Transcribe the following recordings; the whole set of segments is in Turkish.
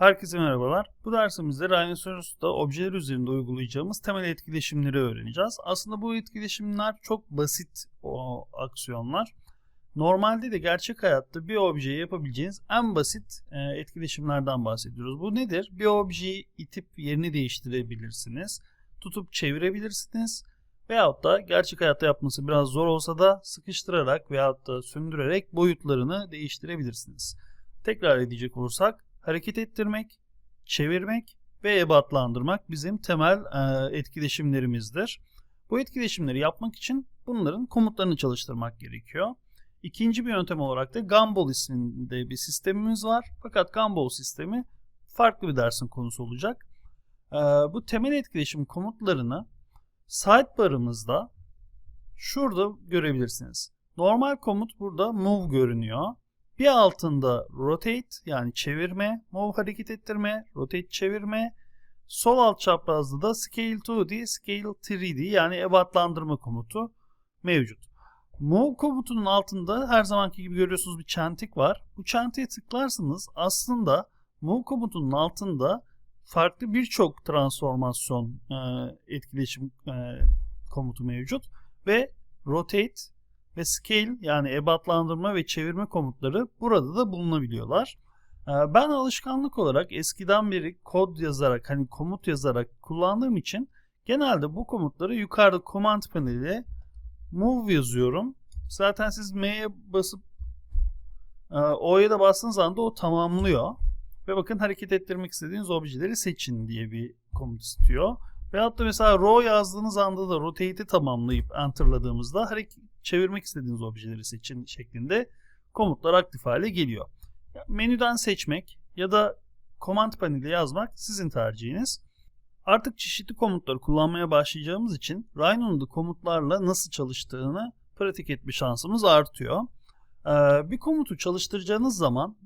Herkese merhabalar. Bu dersimizde Rhinoceros'ta objeler üzerinde uygulayacağımız temel etkileşimleri öğreneceğiz. Aslında bu etkileşimler çok basit o aksiyonlar. Normalde de gerçek hayatta bir objeye yapabileceğiniz en basit e, etkileşimlerden bahsediyoruz. Bu nedir? Bir objeyi itip yerini değiştirebilirsiniz. Tutup çevirebilirsiniz. Veyahut da gerçek hayatta yapması biraz zor olsa da sıkıştırarak veyahut da sündürerek boyutlarını değiştirebilirsiniz. Tekrar edecek olursak hareket ettirmek, çevirmek ve ebatlandırmak bizim temel e, etkileşimlerimizdir. Bu etkileşimleri yapmak için bunların komutlarını çalıştırmak gerekiyor. İkinci bir yöntem olarak da Gumball isminde bir sistemimiz var. Fakat Gumball sistemi farklı bir dersin konusu olacak. E, bu temel etkileşim komutlarını sidebar'ımızda şurada görebilirsiniz. Normal komut burada move görünüyor. Bir altında rotate yani çevirme, move hareket ettirme, rotate çevirme. Sol alt çaprazda da scale 2D, scale 3D yani ebatlandırma komutu mevcut. Move komutunun altında her zamanki gibi görüyorsunuz bir çentik var. Bu çentiğe tıklarsanız aslında move komutunun altında farklı birçok transformasyon e, etkileşim e, komutu mevcut ve rotate ve scale yani ebatlandırma ve çevirme komutları burada da bulunabiliyorlar. Ee, ben alışkanlık olarak eskiden beri kod yazarak hani komut yazarak kullandığım için genelde bu komutları yukarıda command paneliyle move yazıyorum. Zaten siz M'ye basıp e, O'ya da bastığınız anda o tamamlıyor. Ve bakın hareket ettirmek istediğiniz objeleri seçin diye bir komut istiyor. Veyahut da mesela row yazdığınız anda da rotate'i tamamlayıp enterladığımızda hareket çevirmek istediğiniz objeleri seçin şeklinde komutlar aktif hale geliyor. Menüden seçmek ya da command paneli yazmak sizin tercihiniz. Artık çeşitli komutları kullanmaya başlayacağımız için Rhino'nun komutlarla nasıl çalıştığını pratik etme şansımız artıyor. Ee, bir komutu çalıştıracağınız zaman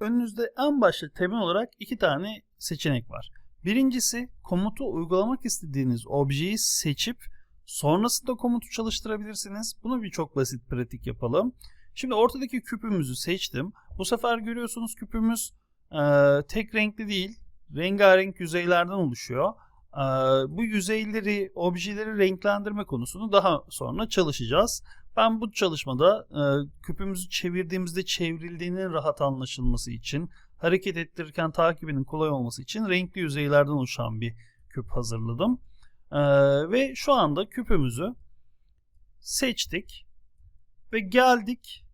önünüzde en başta temel olarak iki tane seçenek var. Birincisi komutu uygulamak istediğiniz objeyi seçip sonrasında komutu çalıştırabilirsiniz. Bunu bir çok basit pratik yapalım. Şimdi ortadaki küpümüzü seçtim. Bu sefer görüyorsunuz küpümüz e, tek renkli değil. Rengarenk yüzeylerden oluşuyor. E, bu yüzeyleri, objeleri renklendirme konusunu daha sonra çalışacağız. Ben bu çalışmada e, küpümüzü çevirdiğimizde çevrildiğinin rahat anlaşılması için, hareket ettirirken takibinin kolay olması için renkli yüzeylerden oluşan bir küp hazırladım. Ee, ve şu anda küpümüzü seçtik ve geldik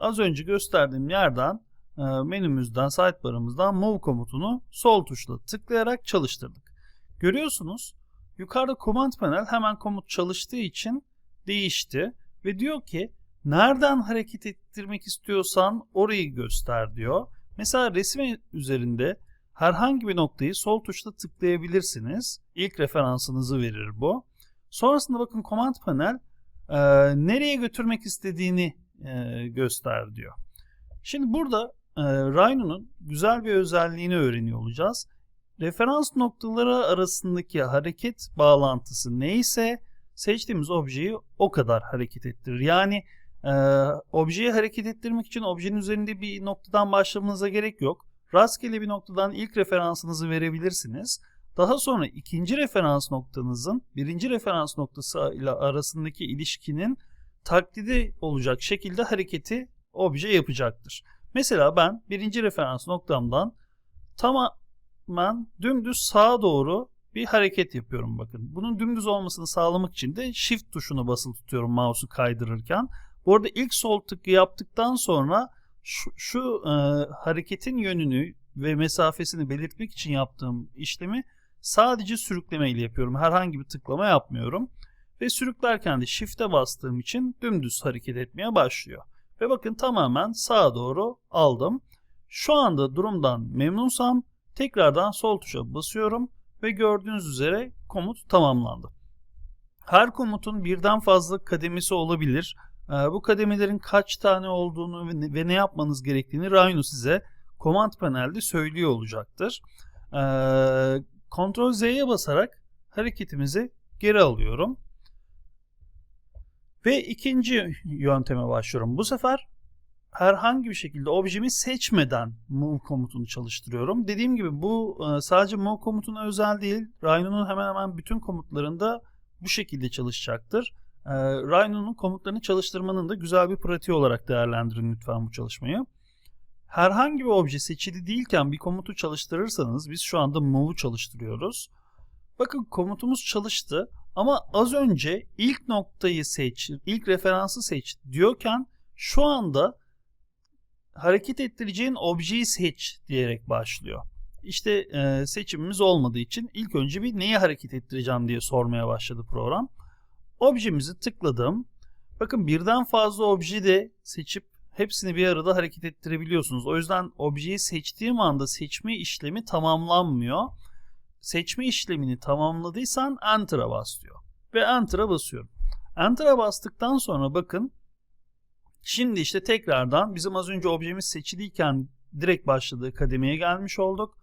az önce gösterdiğim yerden e, menümüzden sidebar'ımızdan move komutunu sol tuşla tıklayarak çalıştırdık. Görüyorsunuz yukarıda command panel hemen komut çalıştığı için değişti ve diyor ki nereden hareket ettirmek istiyorsan orayı göster diyor. Mesela resim üzerinde herhangi bir noktayı sol tuşla tıklayabilirsiniz. İlk referansınızı verir bu. Sonrasında bakın command panel e, nereye götürmek istediğini e, göster diyor. Şimdi burada e, Rhino'nun güzel bir özelliğini öğreniyor olacağız. Referans noktaları arasındaki hareket bağlantısı neyse seçtiğimiz objeyi o kadar hareket ettirir. Yani e, objeyi hareket ettirmek için objenin üzerinde bir noktadan başlamanıza gerek yok. Rastgele bir noktadan ilk referansınızı verebilirsiniz. Daha sonra ikinci referans noktanızın birinci referans noktası ile arasındaki ilişkinin taklidi olacak şekilde hareketi obje yapacaktır. Mesela ben birinci referans noktamdan tamamen dümdüz sağa doğru bir hareket yapıyorum bakın. Bunun dümdüz olmasını sağlamak için de shift tuşunu basılı tutuyorum mouse'u kaydırırken. Bu arada ilk sol tıkı yaptıktan sonra şu, şu e, hareketin yönünü ve mesafesini belirtmek için yaptığım işlemi sadece sürükleme ile yapıyorum. Herhangi bir tıklama yapmıyorum. Ve sürüklerken de shift'e bastığım için dümdüz hareket etmeye başlıyor. Ve bakın tamamen sağa doğru aldım. Şu anda durumdan memnunsam tekrardan sol tuşa basıyorum ve gördüğünüz üzere komut tamamlandı. Her komutun birden fazla kademesi olabilir. Ee, bu kademelerin kaç tane olduğunu ve ne yapmanız gerektiğini Rhino size command panelde söylüyor olacaktır. Ctrl Z'ye basarak hareketimizi geri alıyorum. Ve ikinci yönteme başlıyorum. Bu sefer herhangi bir şekilde objemi seçmeden move komutunu çalıştırıyorum. Dediğim gibi bu e, sadece move komutuna özel değil. Rhino'nun hemen hemen bütün komutlarında bu şekilde çalışacaktır. E, Rhino'nun komutlarını çalıştırmanın da güzel bir pratiği olarak değerlendirin lütfen bu çalışmayı. Herhangi bir obje seçili değilken bir komutu çalıştırırsanız biz şu anda move'u çalıştırıyoruz. Bakın komutumuz çalıştı ama az önce ilk noktayı seç, ilk referansı seç diyorken şu anda hareket ettireceğin objeyi seç diyerek başlıyor. İşte e, seçimimiz olmadığı için ilk önce bir neyi hareket ettireceğim diye sormaya başladı program. Objemizi tıkladım. Bakın birden fazla obje de seçip hepsini bir arada hareket ettirebiliyorsunuz. O yüzden objeyi seçtiğim anda seçme işlemi tamamlanmıyor. Seçme işlemini tamamladıysan Enter'a bas diyor. Ve Enter'a basıyorum. Enter'a bastıktan sonra bakın Şimdi işte tekrardan bizim az önce objemiz seçiliyken direkt başladığı kademeye gelmiş olduk.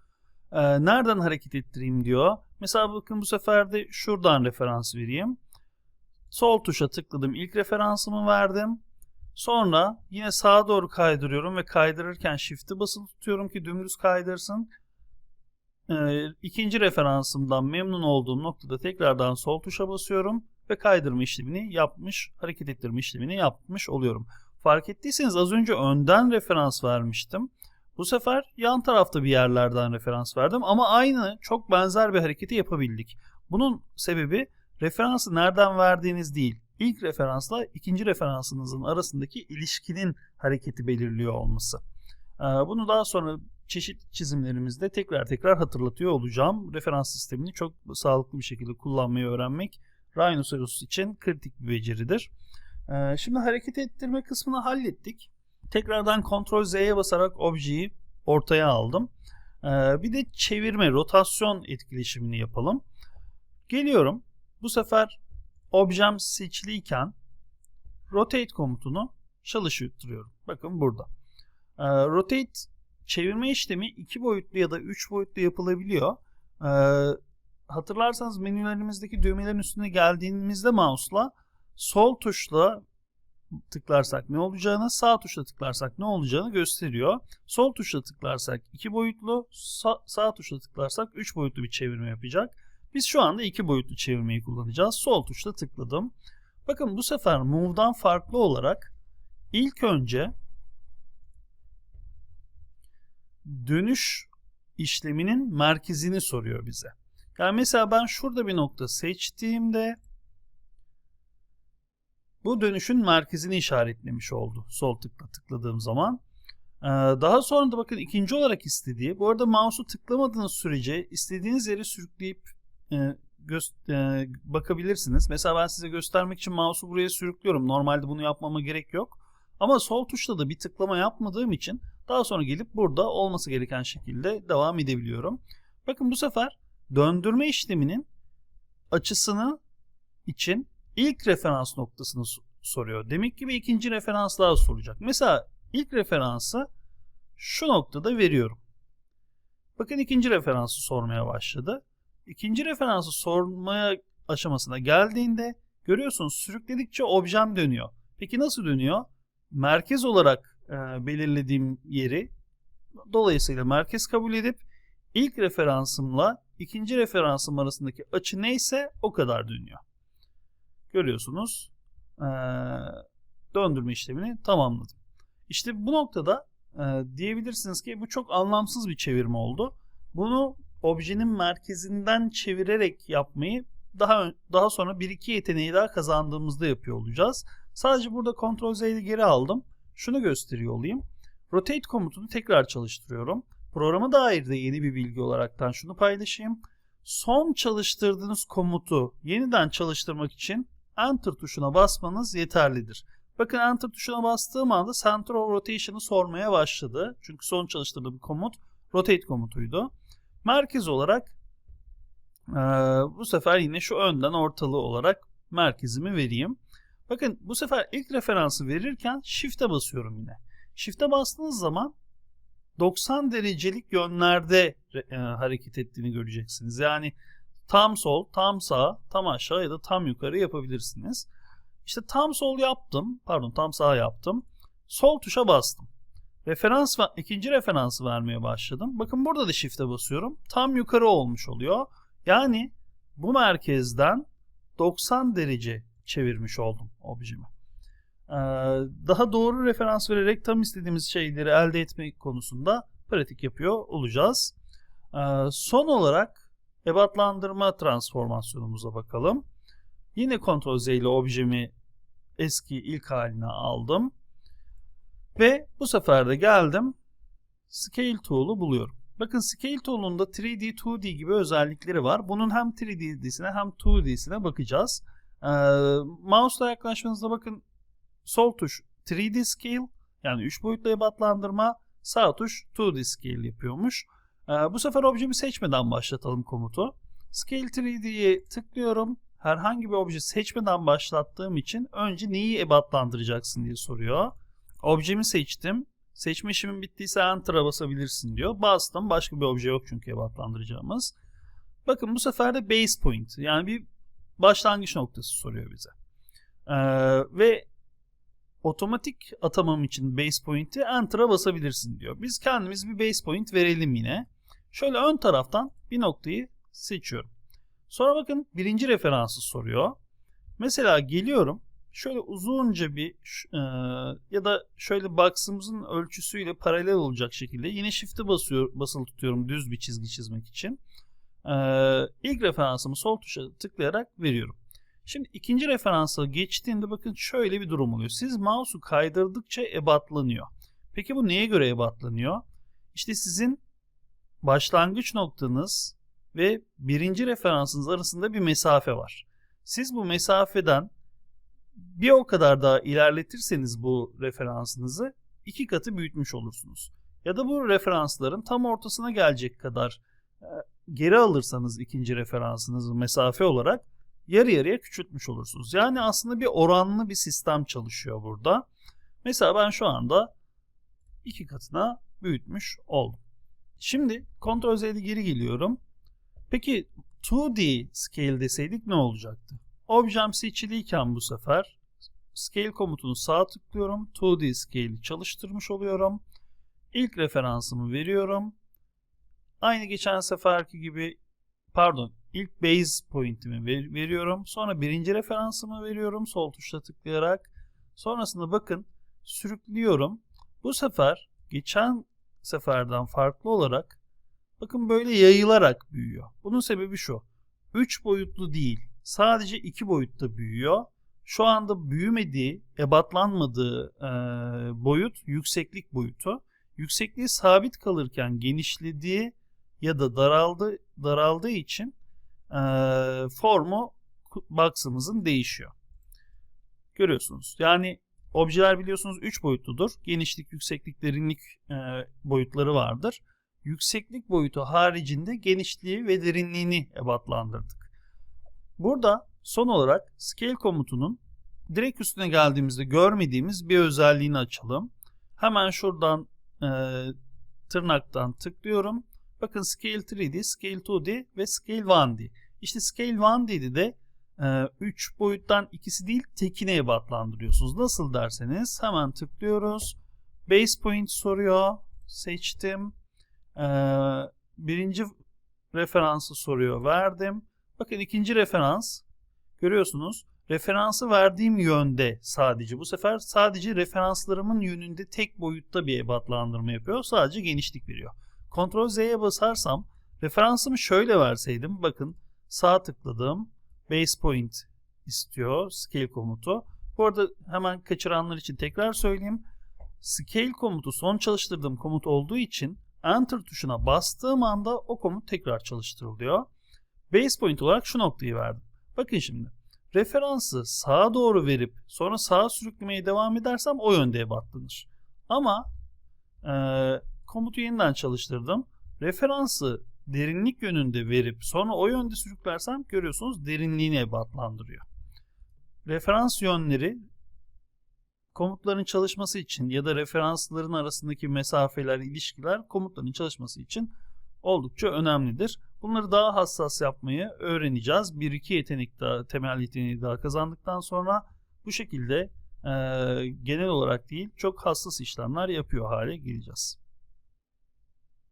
Ee, nereden hareket ettireyim diyor. Mesela bakın bu sefer de şuradan referans vereyim. Sol tuşa tıkladım. İlk referansımı verdim. Sonra yine sağa doğru kaydırıyorum ve kaydırırken shift'i basılı tutuyorum ki dümdüz kaydırsın. Ee, ikinci referansımdan memnun olduğum noktada tekrardan sol tuşa basıyorum ve kaydırma işlemini yapmış, hareket ettirme işlemini yapmış oluyorum. Fark ettiyseniz az önce önden referans vermiştim. Bu sefer yan tarafta bir yerlerden referans verdim ama aynı çok benzer bir hareketi yapabildik. Bunun sebebi referansı nereden verdiğiniz değil. İlk referansla ikinci referansınızın arasındaki ilişkinin hareketi belirliyor olması. Ee, bunu daha sonra çeşitli çizimlerimizde tekrar tekrar hatırlatıyor olacağım. Referans sistemini çok sağlıklı bir şekilde kullanmayı öğrenmek Rhinoceros için kritik bir beceridir. Ee, şimdi hareket ettirme kısmını hallettik. Tekrardan Ctrl Z'ye basarak objeyi ortaya aldım. Ee, bir de çevirme, rotasyon etkileşimini yapalım. Geliyorum. Bu sefer objem seçiliyken rotate komutunu çalıştırıyorum. Bakın burada. Ee, rotate çevirme işlemi iki boyutlu ya da üç boyutlu yapılabiliyor. Hatırlarsanız menülerimizdeki düğmelerin üstüne geldiğimizde mouse'la sol tuşla tıklarsak ne olacağını, sağ tuşla tıklarsak ne olacağını gösteriyor. Sol tuşla tıklarsak iki boyutlu, sağ, sağ tuşla tıklarsak üç boyutlu bir çevirme yapacak. Biz şu anda iki boyutlu çevirmeyi kullanacağız. Sol tuşla tıkladım. Bakın bu sefer Move'dan farklı olarak ilk önce dönüş işleminin merkezini soruyor bize. Yani mesela ben şurada bir nokta seçtiğimde bu dönüşün merkezini işaretlemiş oldu sol tıkla tıkladığım zaman. Ee, daha sonra da bakın ikinci olarak istediği, bu arada mouse'u tıklamadığınız sürece istediğiniz yere sürükleyip e, e, bakabilirsiniz. Mesela ben size göstermek için mouse'u buraya sürüklüyorum. Normalde bunu yapmama gerek yok. Ama sol tuşla da bir tıklama yapmadığım için daha sonra gelip burada olması gereken şekilde devam edebiliyorum. Bakın bu sefer döndürme işleminin açısını için ilk referans noktasını soruyor. Demek ki bir ikinci referans daha soracak. Mesela ilk referansı şu noktada veriyorum. Bakın ikinci referansı sormaya başladı. İkinci referansı sormaya aşamasına geldiğinde görüyorsunuz sürükledikçe objem dönüyor. Peki nasıl dönüyor? Merkez olarak e, belirlediğim yeri dolayısıyla merkez kabul edip ilk referansımla ikinci referansım arasındaki açı neyse o kadar dönüyor görüyorsunuz ee, döndürme işlemini tamamladım. İşte bu noktada e, diyebilirsiniz ki bu çok anlamsız bir çevirme oldu. Bunu objenin merkezinden çevirerek yapmayı daha daha sonra bir iki yeteneği daha kazandığımızda yapıyor olacağız. Sadece burada Ctrl Z'yi geri aldım. Şunu gösteriyor olayım. Rotate komutunu tekrar çalıştırıyorum. Programa dair de yeni bir bilgi olaraktan şunu paylaşayım. Son çalıştırdığınız komutu yeniden çalıştırmak için Enter tuşuna basmanız yeterlidir. Bakın Enter tuşuna bastığım anda Center of Rotation'ı sormaya başladı. Çünkü son çalıştırdığım komut Rotate komutuydu. Merkez olarak e, bu sefer yine şu önden ortalı olarak merkezimi vereyim. Bakın bu sefer ilk referansı verirken Shift'e basıyorum yine. Shift'e bastığınız zaman 90 derecelik yönlerde e, hareket ettiğini göreceksiniz. Yani tam sol, tam sağ, tam aşağı ya da tam yukarı yapabilirsiniz. İşte tam sol yaptım. Pardon tam sağ yaptım. Sol tuşa bastım. Referans ve ikinci referansı vermeye başladım. Bakın burada da shift'e basıyorum. Tam yukarı olmuş oluyor. Yani bu merkezden 90 derece çevirmiş oldum objemi. Ee, daha doğru referans vererek tam istediğimiz şeyleri elde etmek konusunda pratik yapıyor olacağız. Ee, son olarak ebatlandırma transformasyonumuza bakalım. Yine Ctrl Z ile objemi eski ilk haline aldım. Ve bu sefer de geldim Scale Tool'u buluyorum. Bakın Scale Tool'un da 3D, 2D gibi özellikleri var. Bunun hem 3D'sine hem 2D'sine bakacağız. Ee, mouse'la yaklaşmanızda bakın sol tuş 3D Scale yani 3 boyutlu ebatlandırma sağ tuş 2D Scale yapıyormuş. Ee, bu sefer objemi seçmeden başlatalım komutu. Scale 3D'ye tıklıyorum. Herhangi bir obje seçmeden başlattığım için önce neyi ebatlandıracaksın diye soruyor. Objemi seçtim. Seçme işimin bittiyse Enter'a basabilirsin diyor. Bastım. Başka bir obje yok çünkü ebatlandıracağımız. Bakın bu sefer de base point yani bir başlangıç noktası soruyor bize. Ee, ve otomatik atamam için base point'i Enter'a basabilirsin diyor. Biz kendimiz bir base point verelim yine. Şöyle ön taraftan bir noktayı seçiyorum. Sonra bakın birinci referansı soruyor. Mesela geliyorum şöyle uzunca bir e, ya da şöyle box'ımızın ölçüsüyle paralel olacak şekilde yine shift'e basıyor, basılı tutuyorum düz bir çizgi çizmek için. E, ilk referansımı sol tuşa tıklayarak veriyorum. Şimdi ikinci referansa geçtiğinde bakın şöyle bir durum oluyor. Siz mouse'u kaydırdıkça ebatlanıyor. Peki bu neye göre ebatlanıyor? İşte sizin başlangıç noktanız ve birinci referansınız arasında bir mesafe var. Siz bu mesafeden bir o kadar daha ilerletirseniz bu referansınızı iki katı büyütmüş olursunuz. Ya da bu referansların tam ortasına gelecek kadar e, geri alırsanız ikinci referansınızı mesafe olarak yarı yarıya küçültmüş olursunuz. Yani aslında bir oranlı bir sistem çalışıyor burada. Mesela ben şu anda iki katına büyütmüş oldum. Şimdi Ctrl Z'de geri geliyorum. Peki 2D scale deseydik ne olacaktı? Objem seçiliyken bu sefer scale komutunu sağ tıklıyorum. 2D scale'i çalıştırmış oluyorum. İlk referansımı veriyorum. Aynı geçen seferki gibi pardon ilk base point'imi ver, veriyorum. Sonra birinci referansımı veriyorum sol tuşla tıklayarak. Sonrasında bakın sürüklüyorum. Bu sefer geçen seferden farklı olarak bakın böyle yayılarak büyüyor. Bunun sebebi şu. 3 boyutlu değil. Sadece 2 boyutta büyüyor. Şu anda büyümediği, ebatlanmadığı e, boyut yükseklik boyutu. Yüksekliği sabit kalırken genişlediği ya da daraldı, daraldığı için e, formu box'ımızın değişiyor. Görüyorsunuz. Yani objeler biliyorsunuz 3 boyutludur. Genişlik, yükseklik, derinlik e, boyutları vardır. Yükseklik boyutu haricinde genişliği ve derinliğini ebatlandırdık. Burada son olarak scale komutunun direkt üstüne geldiğimizde görmediğimiz bir özelliğini açalım. Hemen şuradan e, tırnaktan tıklıyorum. Bakın Scale 3D, Scale 2D ve Scale 1D. İşte Scale 1D'de de 3 e, boyuttan ikisi değil tekine ebatlandırıyorsunuz. Nasıl derseniz hemen tıklıyoruz. Base point soruyor. Seçtim. E, birinci referansı soruyor. Verdim. Bakın ikinci referans. Görüyorsunuz. Referansı verdiğim yönde sadece. Bu sefer sadece referanslarımın yönünde tek boyutta bir ebatlandırma yapıyor. Sadece genişlik veriyor. Ctrl Z'ye basarsam referansımı şöyle verseydim bakın sağ tıkladım base point istiyor scale komutu. Bu arada hemen kaçıranlar için tekrar söyleyeyim. Scale komutu son çalıştırdığım komut olduğu için enter tuşuna bastığım anda o komut tekrar çalıştırılıyor. Base point olarak şu noktayı verdim. Bakın şimdi referansı sağa doğru verip sonra sağa sürüklemeye devam edersem o yönde ebatlanır. Ama e, komutu yeniden çalıştırdım. Referansı derinlik yönünde verip sonra o yönde sürüklersem görüyorsunuz derinliğini ebatlandırıyor. Referans yönleri komutların çalışması için ya da referansların arasındaki mesafeler, ilişkiler komutların çalışması için oldukça önemlidir. Bunları daha hassas yapmayı öğreneceğiz. Bir iki yetenek daha, temel yeteneği daha kazandıktan sonra bu şekilde e, genel olarak değil çok hassas işlemler yapıyor hale geleceğiz.